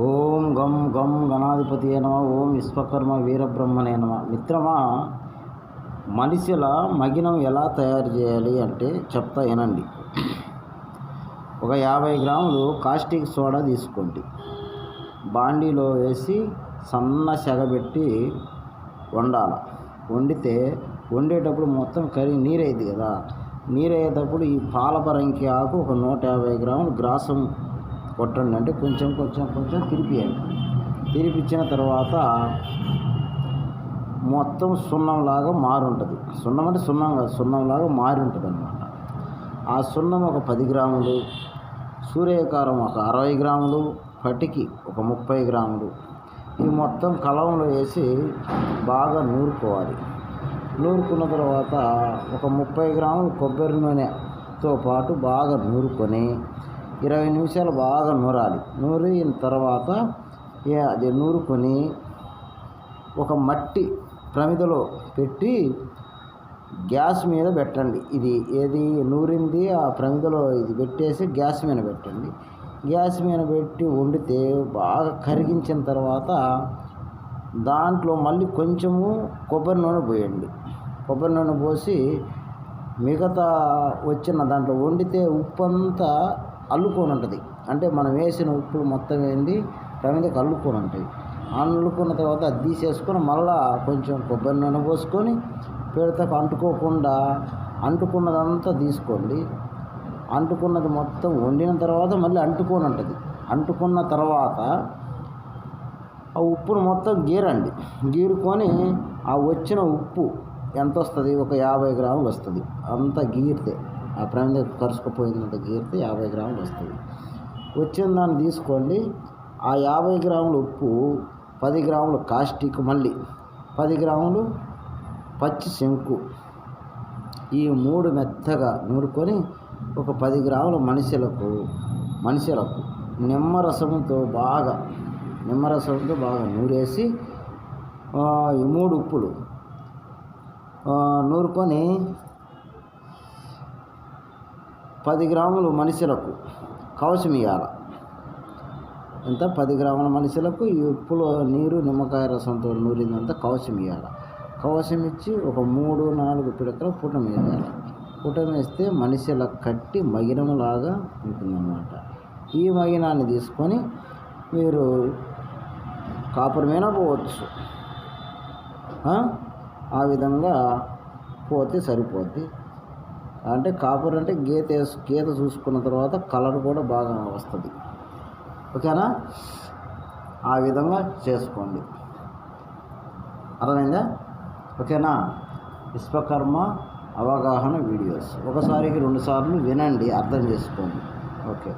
ఓం గం గం గణాధిపతి నమ ఓం విశ్వకర్మ వీరబ్రహ్మణే నమ. మిత్రమా మనిషిల మగినం ఎలా తయారు చేయాలి అంటే చెప్తా వినండి. ఒక యాభై గ్రాములు కాస్టిక్ సోడా తీసుకోండి. బాండీలో వేసి సన్న సెగబెట్టి వండాలి. వండితే వండేటప్పుడు మొత్తం కరిగి నీరైంది కదా. నీరయ్యేటప్పుడు ఈ పాలపరంకి ఆకు ఒక నూట యాభై గ్రాములు గ్రాసం కొట్టండి అంటే కొంచెం కొంచెం కొంచెం తిరిపియండి. తిరిపించిన తర్వాత మొత్తం సున్నంలాగా మారుంటుంది. సున్నం అంటే సున్నం కాదు సున్నంలాగా మారి ఉంటుంది అనమాట ఆ సున్నం ఒక పది గ్రాములు సూర్యకారం ఒక అరవై గ్రాములు పటికి ఒక ముప్పై గ్రాములు. ఈ మొత్తం కలంలో వేసి బాగా నూరుకోవాలి. నూరుకున్న తర్వాత ఒక ముప్పై గ్రాములు కొబ్బరి నూనెతో పాటు బాగా నూరుకొని ఇరవై నిమిషాలు బాగా నూరాలి. నూరిన తర్వాత అది నూరుకొని ఒక మట్టి ప్రమిదలో పెట్టి గ్యాస్ మీద పెట్టండి. ఇది ఏది నూరింది ఆ ప్రమిదలో ఇది పెట్టేసి గ్యాస్ మీద పెట్టండి. గ్యాస్ మీద పెట్టి వండితే బాగా కరిగించిన తర్వాత దాంట్లో మళ్ళీ కొంచెము కొబ్బరి నూనె పోయండి. కొబ్బరి నూనె పోసి మిగతా వచ్చిన దాంట్లో వండితే ఉప్పు అంతా అల్లుకొని ఉంటుంది అంటే మనం వేసిన ఉప్పు మొత్తం ఏంది? ప్రమిదకి అల్లుకొని ఉంటుంది అల్లుకున్న తర్వాత అది తీసేసుకొని మళ్ళా కొంచెం కొబ్బరి నూనె పోసుకొని పిడతకు అంటుకోకుండా అంటుకున్నదంతా తీసుకోండి. అంటుకున్నది మొత్తం వండిన తర్వాత మళ్ళీ అంటుకొని ఉంటుంది అంటుకున్న తర్వాత ఆ ఉప్పును మొత్తం గీరండి. గీరుకొని ఆ వచ్చిన ఉప్పు ఎంత వస్తుంది ఒక యాభై గ్రాములు వస్తుంది అంత గీరితే ఆ ప్రమిద కరుసుకుపోయినంత గీరితే యాభై గ్రాములు వస్తుంది. వచ్చిన దాన్ని తీసుకోండి. ఆ యాభై గ్రాముల ఉప్పు పది గ్రాములు కాస్టిక్ మళ్ళీ పది గ్రాములు పచ్చి శంకు ఈ మూడు మెత్తగా నూరుకొని ఒక పది గ్రాముల మనుషులకు మనుషులకు నిమ్మరసంతో బాగా నిమ్మరసంతో బాగా నూరేసి ఈ మూడు ఉప్పులు నూరుకొని పది గ్రాములు మనుషులకు కవచం ఇవ్వాలి ఎంత? పది గ్రాముల మనుషులకు ఈ ఉప్పులో నీరు నిమ్మకాయ రసంతో నూరిందంతా కవచం ఇవ్వాలి కవచం ఇచ్చి ఒక మూడు నాలుగు పిడకల పుటం వేయాలి పుటం వేస్తే మనిషిలకు కట్టి మగినంలాగా ఉంటుందన్నమాట. ఈ మగినాన్ని తీసుకొని మీరు కాపురమైనా పోవచ్చు? ఆ? ఆ విధంగా పోతే సరిపోద్ది. అంటే కాపర్ అంటే గీత గీత చూసుకున్న తర్వాత కలర్ కూడా బాగా వస్తుంది. ఓకేనా? ఆ విధంగా చేసుకోండి. అర్థమైందా? ఓకేనా? విశ్వకర్మ అవగాహన వీడియోస్. ఒకసారికి రెండుసార్లు వినండి అర్థం చేసుకోండి. ఓకే.